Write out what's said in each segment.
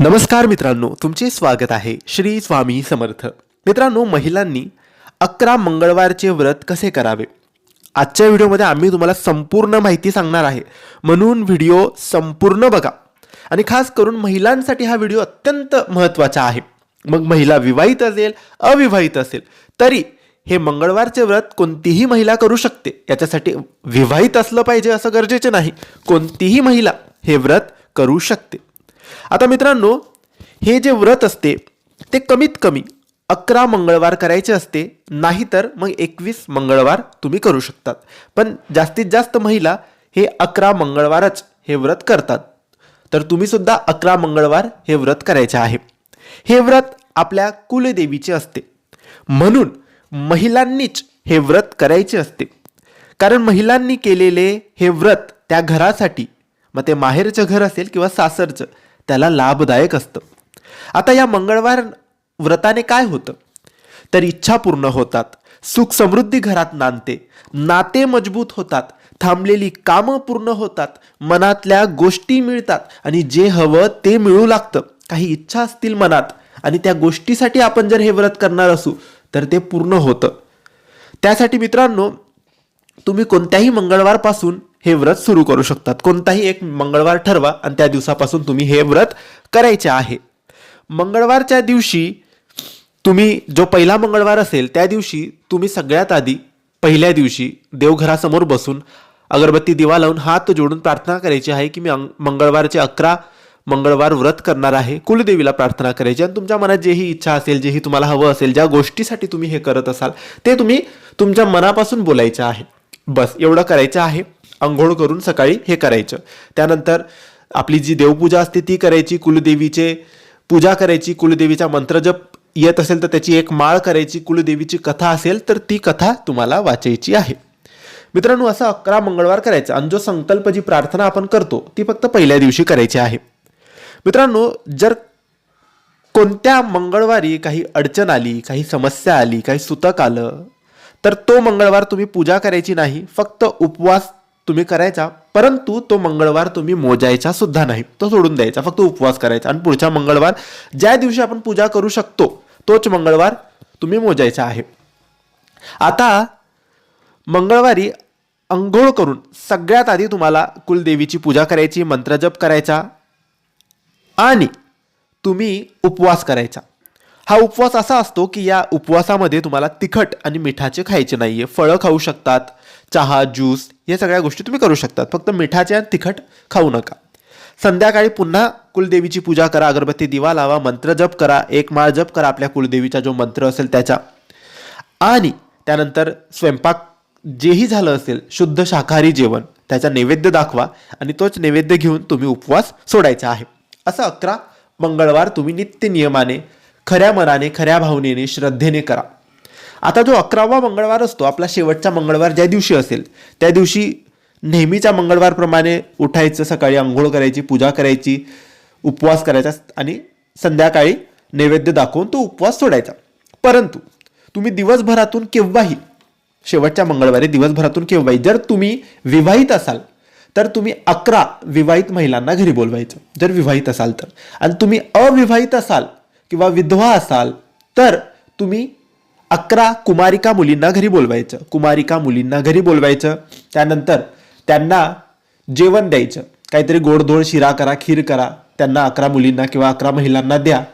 नमस्कार मित्रांनो तुमचे स्वागत आहे श्री स्वामी समर्थ. मित्रांनो महिलांनी अकरा मंगळवारचे व्रत कसे करावे? आजच्या व्हिडिओमध्ये आम्ही तुम्हाला संपूर्ण माहिती सांगणार आहे. म्हणून व्हिडिओ संपूर्ण बघा. आणि खास करून महिलांसाठी हा व्हिडिओ अत्यंत महत्त्वाचा आहे. मग महिला विवाहित असेल अविवाहित असेल तरी हे मंगळवारचे व्रत कोणतीही महिला करू शकते. याच्यासाठी विवाहित असलं पाहिजे असं गरजेचे नाही. कोणतीही महिला हे व्रत करू शकते. आता मित्रांनो हे जे व्रत असते ते कमीत कमी अकरा मंगळवार करायचे असते नाहीतर मग एकवीस मंगळवार तुम्ही करू शकतात. पण जास्तीत जास्त महिला हे अकरा मंगळवारच हे व्रत करतात. तर तुम्ही सुद्धा अकरा मंगळवार हे व्रत करायचे आहे. हे व्रत आपल्या कुलदेवीचे असते. म्हणून महिलांनीच हे व्रत करायचे असते. कारण महिलांनी केलेले हे व्रत त्या घरासाठी मग ते माहेरचं घर असेल किंवा सासरचं त्याला लाभदायक असतं. आता या मंगळवार व्रताने काय होतं? तर इच्छा पूर्ण होतात सुख समृद्धी घरात नांदते नाते मजबूत होतात थांबलेली कामं पूर्ण होतात मनातल्या गोष्टी मिळतात आणि जे हवं ते मिळू लागतं. काही इच्छा असतील मनात आणि त्या गोष्टीसाठी आपण जर हे व्रत करणार असू तर ते पूर्ण होतं. त्यासाठी मित्रांनो तुम्ही कोणत्याही मंगळवारपासून हे व्रत सुरू करू शकतात. कोणताही एक मंगळवार ठरवा आणि त्या दिवसापासून तुम्ही हे व्रत करायचे आहे. मंगळवारच्या दिवशी तुम्ही जो पहिला मंगळवार असेल त्या दिवशी तुम्ही सगळ्यात आधी पहिल्या दिवशी देवघरासमोर बसून अगरबत्ती दिवा लावून हात जोडून प्रार्थना करायची आहे की मी अंग- मंगळवारचे अकरा मंगळवार व्रत करणार आहे. कुलदेवीला प्रार्थना करायची आणि तुमच्या मनात जेही इच्छा असेल जेही तुम्हाला हवं असेल ज्या गोष्टीसाठी तुम्ही हे करत असाल ते तुम्ही तुमच्या मनापासून बोलायचं आहे. बस एवढं करायचं आहे. आंघोळ करून सकाळी हे करायचं. त्यानंतर आपली जी देवपूजा असते ती करायची. कुलदेवीचे पूजा करायची. कुलदेवीचा मंत्र जप येत असेल तर त्याची एक माळ करायची. कुलदेवीची कथा असेल तर ती कथा तुम्हाला वाचायची आहे. मित्रांनो असं अकरा मंगळवार करायचं. आणि जो संकल्प जी प्रार्थना आपण करतो ती फक्त पहिल्या दिवशी करायची आहे. मित्रांनो जर कोणत्या मंगळवारी काही अडचण आली काही समस्या आली काही सुतक आलं तर तो मंगळवार तुम्ही पूजा करायची नाही. फक्त उपवास तुम्ही करायचा परंतु तो मंगळवार तुम्ही मोजायचा सुद्धा नाही. तो सोडून द्यायचा फक्त उपवास करायचा. आणि पुढच्या मंगळवार ज्या दिवशी आपण पूजा करू शकतो तोच मंगळवार तुम्ही मोजायचा आहे. आता मंगळवारी अंघोळ करून सगळ्यात आधी तुम्हाला कुलदेवीची पूजा करायची मंत्रजप करायचा आणि तुम्ही उपवास करायचा. हा उपवास असा असतो की या उपवासामध्ये तुम्हाला तिखट आणि मिठाचे खायचे नाही आहे फळं खाऊ शकतात चहा ज्यूस या सगळ्या गोष्टी तुम्ही करू शकतात. फक्त मिठाचे आणि तिखट खाऊ नका. संध्याकाळी पुन्हा कुलदेवीची पूजा करा अगरबत्ती दिवा लावा मंत्र जप करा एक माळ जप करा आपल्या कुलदेवीचा जो मंत्र असेल त्याचा. आणि त्यानंतर स्वयंपाक जेही झालं असेल शुद्ध शाकाहारी जेवण त्याचा नैवेद्य दाखवा आणि तोच नैवेद्य घेऊन तुम्ही उपवास सोडायचा आहे. असं अकरा मंगळवार तुम्ही नित्य नियमाने खऱ्या मनाने खऱ्या भावनेने श्रद्धेने करा. आता जो अकरावा मंगळवार असतो आपला शेवटचा मंगळवार ज्या दिवशी असेल त्या दिवशी नेहमीच्या मंगळवारप्रमाणे उठायचं सकाळी आंघोळ करायची पूजा करायची उपवास करायचा आणि संध्याकाळी नैवेद्य दाखवून तो उपवास सोडायचा. परंतु तुम्ही दिवसभरातून केव्हाही शेवटच्या मंगळवारी दिवसभरातून केव्हाही जर तुम्ही विवाहित असाल तर तुम्ही अकरा विवाहित महिलांना घरी बोलवायचं. जर विवाहित असाल तर. आणि तुम्ही अविवाहित असाल किंवा विधवा असाल तर तुम्ही अकरा कुमारिका मुलींना घरी बोलवायचं. कुमारिका मुलींना घरी बोलवायचं. त्यानंतर त्यांना जेवण द्यायचं. काहीतरी गोडधोड शिरा करा खीर करा त्यांना अकरा मुलींना किंवा अकरा महिलांना द्या.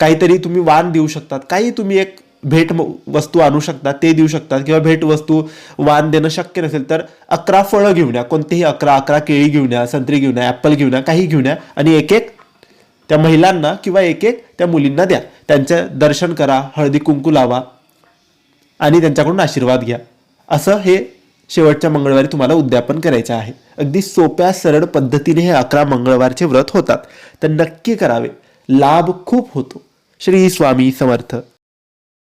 काहीतरी तुम्ही वाण देऊ शकतात. काही तुम्ही एक भेट म- वस्तू आणू शकता ते देऊ शकतात किंवा भेट वस्तू वाण देणं शक्य नसेल तर अकरा फळं घेऊन या. कोणतेही अकरा अकरा केळी घेऊन या संत्री घेऊन या ॲपल घेऊन या काही घेऊन या आणि एक एक त्या महिलांना किंवा एक एक त्या मुलींना द्या. त्यांचं दर्शन करा हळदी कुंकू लावा आणि त्यांच्याकडून आशीर्वाद घ्या. असं हे शेवटच्या मंगळवारी तुम्हाला उद्यापन करायचं आहे. अगदी सोप्या सरळ पद्धतीने हे अकरा मंगळवारचे व्रत होतात. तर नक्की करावे. लाभ खूप होतो. श्री स्वामी समर्थ.